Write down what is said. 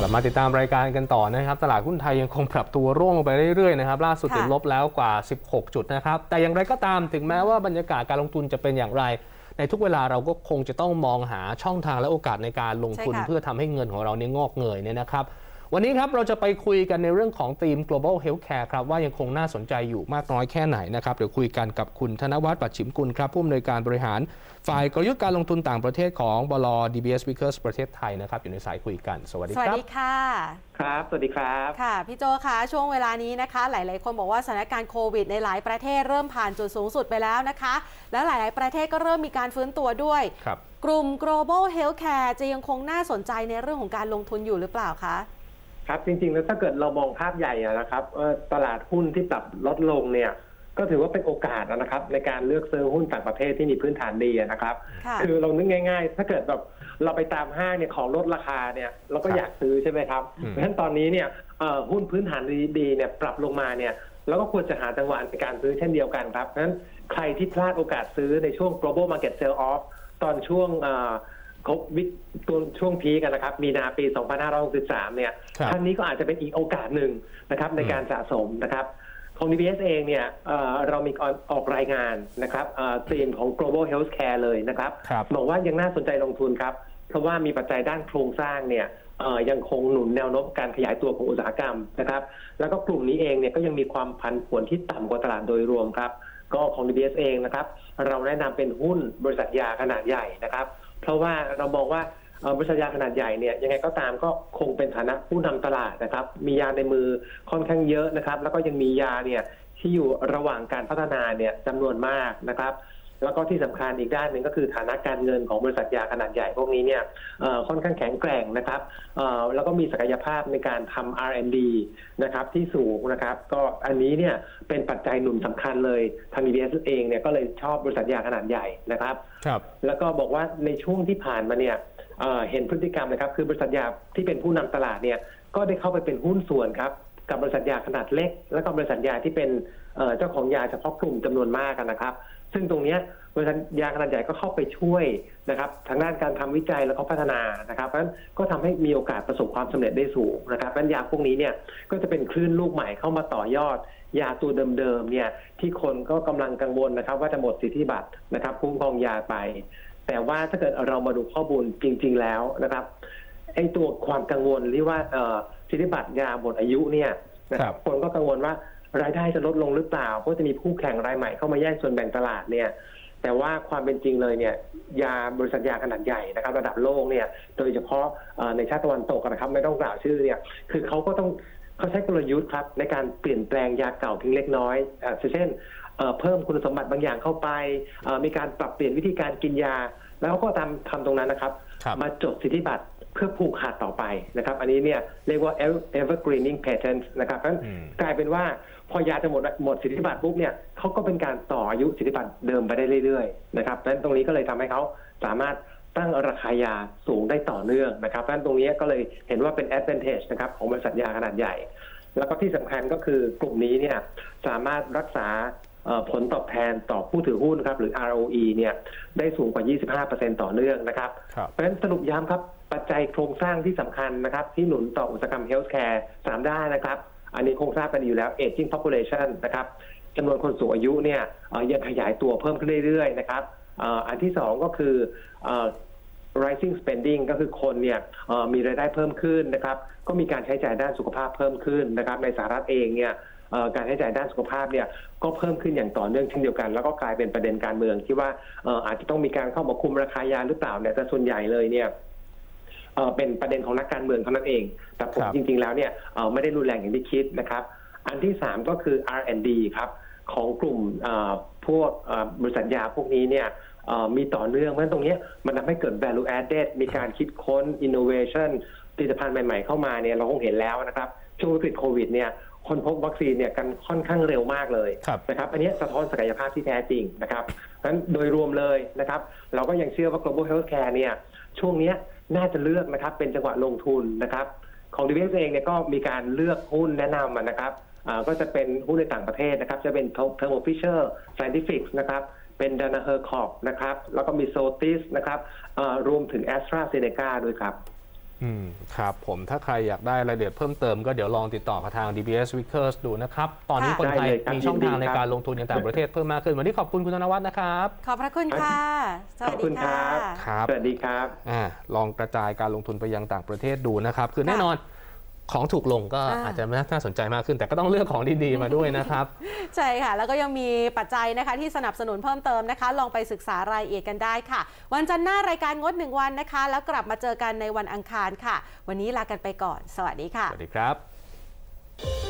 กลับมาติดตามรายการกันต่อนะครับ ตลาดหุ้นไทยยังคงปรับตัวร่วงลงไปเรื่อยๆนะครับล่าสุดค่ะติดลบแล้วกว่า 16 จุดนะครับ แต่อย่างไรก็ตามถึงแม้ว่าบรรยากาศการลงทุนจะเป็นอย่างไร ในทุกเวลาเราก็คงจะต้องมองหาช่องทางและโอกาสในการลงทุนใช่ค่ะเพื่อทำให้เงินของเราเนี่ยงอกเงยเนี่ยนะครับ วันนี้ครับเราจะไปคุยกันในเรื่องของธีม global healthcare ครับว่ายังคงน่าสนใจอยู่มากน้อยแค่ไหนนะครับเดี๋ยวคุยกันกับคุณธนวัฒน์ปัจฉิมกุลครับผู้อำนวยการบริหาร ฝ่ายกลยุทธ์การลงทุนต่างประเทศของบล DBS Vickers ประเทศไทยนะครับอยู่ในสายคุยกันสวัสดีสวัสครับ ดีค่ะ ครับ สวัสดีครับ ค่ะ พี่โจคะช่วงเวลานี้นะคะ หลาย ๆ คนบอกว่าสถานการณ์โควิดในหลายประเทศเริ่มผ่านจุดสูงสุดไปแล้วนะคะ แล้วหลาย ๆ ประเทศก็เริ่มมีการฟื้นตัวด้วย ครับ กลุ่ม global healthcare จะยังคงน่าสนใจในเรื่องของการลงทุนอยู่หรือเปล่าคะ ครับจริงๆแล้วถ้าเกิดเรามองภาพใหญ่อะนะครับเอ่อตลาดหุ้นที่ปรับลดลงเนี่ยก็ถือว่าเป็นโอกาสนะครับ ในการเลือกซื้อหุ้นต่างประเทศที่มีพื้นฐานดีอะนะครับค่ะคือเรานึกง่าย ๆ ถ้าเกิดแบบเราไปตามห้างเนี่ยของลดราคาเนี่ยเราก็ครับอยากซื้อใช่ไหมครับอืมเพราะฉะนั้นตอนนี้เนี่ยเอ่อหุ้นพื้นฐานดีๆเนี่ยปรับลงมาเนี่ยเราก็ควรจะหาจังหวะในการซื้อเช่นเดียวกันครับเพราะฉะนั้นใครที่พลาดโอกาสซื้อในช่วง global market sell off ตอนช่วงเอ่อ ครบวิกตัวช่วงพีกันนะครับ มีนาปี 2563 เนี่ยครับครั้งนี้ก็อาจจะเป็นอีกโอกาสหนึ่งนะครับในการสะสมนะครับ ของ DBS เองเนี่ยเอ่อเรามีการออกรายงานนะครับธีมของ global healthcare เลยนะครับครับบอกว่ายังน่าสนใจลงทุนครับ เพราะว่ามีปัจจัยด้านโครงสร้างเนี่ยเอ่อยังคงหนุนแนวโน้มการขยายตัวของอุตสาหกรรมนะครับ แล้วก็กลุ่มนี้เองเนี่ยก็ยังมีความผันผวนที่ต่ำกว่าตลาดโดยรวมครับ ก็ของ DBS เองนะครับ เราแนะนำเป็นหุ้นบริษัทยาขนาดใหญ่นะครับ เพราะว่าเรามองว่าบริษัทยาขนาดใหญ่เนี่ยยังไงก็ตามก็คงเป็นฐานะผู้นำตลาดนะครับ มียาในมือค่อนข้างเยอะนะครับ แล้วก็ยังมียาเนี่ยที่อยู่ระหว่างการพัฒนาเนี่ยจำนวนมากนะครับ แล้วก็ที่สำคัญอีกด้านหนึ่งก็คือฐานะการเงินของบริษัทยาขนาดใหญ่พวกนี้เนี่ยเอ่อค่อนข้างแข็งแกร่งนะครับเอ่อแล้วก็มีศักยภาพในการทำ R&D นะครับที่สูงนะครับ ก็อันนี้เนี่ยเป็นปัจจัยหนุนสำคัญเลยทาง DBS เองเนี่ยก็เลยชอบบริษัทยาขนาดใหญ่นะครับครับแล้วก็บอกว่าในช่วงที่ผ่านมาเนี่ยเอ่อเห็นพฤติกรรมนะครับ คือบริษัทยาที่เป็นผู้นำตลาดเนี่ยก็ได้เข้าไปเป็นหุ้นส่วนครับ กับบริษัทยาขนาดเล็ก แล้วก็บริษัทยาที่เป็นเจ้าของยาเฉพาะกลุ่มจำนวนมากนะครับ ซึ่งตรงนี้บริษัทยาขนาดใหญ่ก็เข้าไปช่วยนะครับทางด้านการทำวิจัยแล้วก็พัฒนานะครับเพราะฉะนั้นก็ทำให้มีโอกาสประสบความสำเร็จได้สูงนะครับเพราะฉะนั้นยาพวกนี้เนี่ยก็จะเป็นคลื่นลูกใหม่เข้ามาต่อยอด ยาตัวเดิมๆเนี่ยที่คนก็กำลังกังวลนะครับ ว่าจะหมดสิทธิบัตรนะครับคุ้มครองยาไป แต่ว่าถ้าเกิดเรามาดูข้อมูลจริง ๆ แล้วนะครับไอ้ตัวความกังวลที่ว่าเอ่อ สิทธิบัตรยาหมดอายุเนี่ยนะคครัรับบคนก็กังวลว่ารายได้จะลดลงหรือเปล่าเพราะจะมีคู่แข่งรายใหม่เข้ามาแย่งส่วนแบ่งตลาดเนี่ยแต่ว่าความเป็นจริงเลยเนี่ยยาบริษัทยาขนาดใหญ่นะครับ ระดับโลกเนี่ยโดยเฉพาะเอ่อในชาติตะวันตกนะครับไม่ต้องกล่าวชื่อเนี่ยคือเขาก็ต้องเขาใช้กลยุทธ์ครับในการเปลี่ยนแปลงยาเก่าเพียงเล็กน้อยเอ่อเช่นเอ่อเพิ่มคุณสมบัติบางอย่างเข้าไปเอ่อมีการปรับเปลี่ยนวิธีการกินยา แล้วก็ทำทำตรงนั้นนะครับครับมาจดสิทธิบัตรเพื่อผูกขาดต่อไปนะครับ อันนี้เนี่ยเรียกว่า evergreening patent นะครับเพราะฉะนั้นอืมกลายเป็นว่าพอยาจะหมดหมดสิทธิบัตรปุ๊บเนี่ยเขาก็เป็นการต่ออายุสิทธิบัตรเดิมไปได้เรื่อยๆนะครับเพราะฉะนั้นตรงนี้ก็เลยทำให้เขาสามารถตั้งราคายาสูงได้ต่อเนื่องนะครับเพราะฉะนั้นตรงนี้ก็เลยเห็นว่าเป็น advantage นะครับของบริษัทยาขนาดใหญ่ แล้วก็ที่สำคัญก็คือกลุ่มนี้เนี่ยสามารถรักษาเอ่อ ผลตอบแทนต่อผู้ถือหุ้นครับหรือ ROE เนี่ยได้สูงกว่า 25%ต่อเนื่องนะครับครับเพราะฉะนั้นสรุปย้ำครับปัจจัยโครงสร้างที่สำคัญนะครับ ที่หนุนต่ออุตสาหกรรมเฮลท์แคร์สามด้านนะครับ อันนี้คงทราบกันอยู่แล้ว aging population นะครับจำนวนคนสูงอายุเนี่ยเอ่อยังขยายตัวเพิ่มขึ้นเรื่อยๆนะครับเอ่ออันที่สองก็คือเอ่อ rising spending ก็คือคนเนี่ยเอ่อมีรายได้เพิ่มขึ้นนะครับ ก็มีการใช้จ่ายด้านสุขภาพเพิ่มขึ้นนะครับ ในสหรัฐเองเนี่ยเอ่อ การใช้จ่ายด้านสุขภาพเนี่ยก็เพิ่มขึ้นอย่างต่อเนื่องเช่นเดียวกัน แล้วก็กลายเป็นประเด็นการเมืองที่ว่าเอ่ออาจจะต้องมีการเข้ามาคุมราคายาหรือเปล่าเนี่ยแต่ส่วนใหญ่เลยเนี่ยเอ่อเป็นประเด็นของนักการเมืองเท่านั้นเอง แต่ผมครับจริง ๆ แล้วเนี่ยเอ่อไม่ได้รุนแรงอย่างที่คิดนะครับ อันที่สามก็คือ R&D ครับของกลุ่มเอ่อพวกเอ่อบริษัทยาพวกนี้เนี่ยเอ่อมีต่อเนื่องเพราะฉะนั้นตรงเนี้ยมันทำให้เกิด value added มีการคิดค้น innovation ผลิตภัณฑ์ใหม่ ๆ เข้ามาเนี่ยเราคงเห็นแล้วนะครับ ช่วงวิกฤตโควิดเนี่ย คนพบวัคซีนเนี่ยกันค่อนข้างเร็วมากเลยครับนะครับอันเนี้ยสะท้อนศักยภาพที่แท้จริงนะครับงั้นโดยรวมเลยนะครับเราก็ยังเชื่อว่า global healthcare เนี่ยช่วงเนี้ยน่าจะเลือกนะครับเป็นจังหวะลงทุนนะครับของ d b s เองเนี่ยก็มีการเลือกหุ้นแนะนำมานะครับอ่าก็จะเป็นหุ้นในต่างประเทศนะครับ จะเป็น Thermo Fisher Scientific นะครับเป็น Danaher Corp นะครับแล้วก็มี Sotis นะครับอ่ารวมถึง AstraZeneca ด้วยครับ อืมครับผมถ้าใครอยากได้รายละเอียดเพิ่มเติมก็เดี๋ยวลองติดต่อกับทาง DBS Vickers ดูนะครับ ตอนนี้ค่ะคนไทยได้เลยครับมีช่องทางยินดีในครับการลงทุนในต่างประเทศเพิ่มมากขึ้น วันนี้ขอบคุณคุณธนวัฒน์นะครับ ขอบพระคุณค่ะสขวัอบสคุดีณคค่ะรับครับสวัสดีครับอ่าลองกระจายการลงทุนไปยังต่างประเทศดูนะครับ คือแน่นอน ของถูกลงก็อ่าอาจจะน่าสนใจมากขึ้น แต่ก็ต้องเลือกของดีๆมาด้วยนะครับ ใช่ค่ะ แล้วก็ยังมีปัจจัยนะคะที่สนับสนุนเพิ่มเติมนะคะ ลองไปศึกษารายละเอียดกันได้ค่ะ วันจันทร์หน้ารายการงดหนึ่งวันนะคะ แล้วกลับมาเจอกันในวันอังคารค่ะ วันนี้ลากันไปก่อน สวัสดีค่ะ สวัสดีครับ